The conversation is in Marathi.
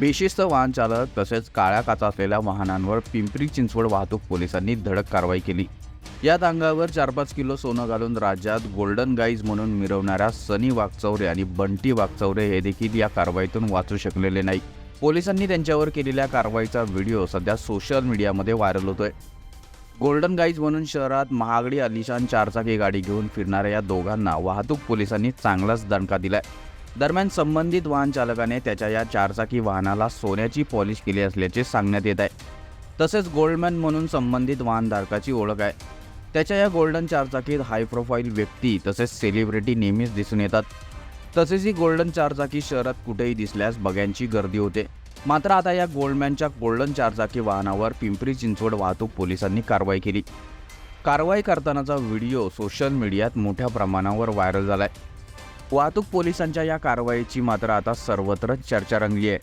बेशिस्त वाहन चालक तसेच काळ्या काचा असलेल्या वाहनांवर पिंपरी चिंचवड वाहतूक पोलिसांनी धडक कारवाई केली. या अंगावर चार पाच किलो सोनं घालून राज्यात गोल्डन गाईज म्हणून मिरवणाऱ्या सनी वाघचौरे आणि बंटी वाघचौरे हे देखील या कारवाईतून वाचू शकलेले नाही. पोलिसांनी त्यांच्यावर केलेल्या कारवाईचा व्हिडिओ सध्या सोशल मीडियामध्ये व्हायरल होतोय. गोल्डन गाईज म्हणून शहरात महागडी अलिशान चारचाकी गाडी घेऊन फिरणाऱ्या या दोघांना वाहतूक पोलिसांनी चांगलाच दणका दिलाय. दरम्यान संबंधित वाहन चालकाने त्याच्या या चारचाकी वाहनाला सोन्याची पॉलिश केली असल्याचे सांगण्यात येत आहे. तसेच गोल्डमॅन म्हणून संबंधित वाहनधारकाची ओळख आहे. त्याच्या या गोल्डन चारचाकीत हाय प्रोफाईल व्यक्ती तसेच सेलिब्रिटी नेहमीच दिसून येतात. तसेच ही गोल्डन चारचाकी शहरात कुठेही दिसल्यास बघ्यांची गर्दी होते. मात्र आता या गोल्डमॅनच्या गोल्डन चारचाकी वाहनावर पिंपरी चिंचवड वाहतूक पोलिसांनी कारवाई केली. कारवाई करतानाचा व्हिडिओ सोशल मीडियात मोठ्या प्रमाणावर व्हायरल झाला आहे वाहतूक पोलिसांच्या या कारवाईची मात्र आता सर्वत्र चर्चा रंगली आहे.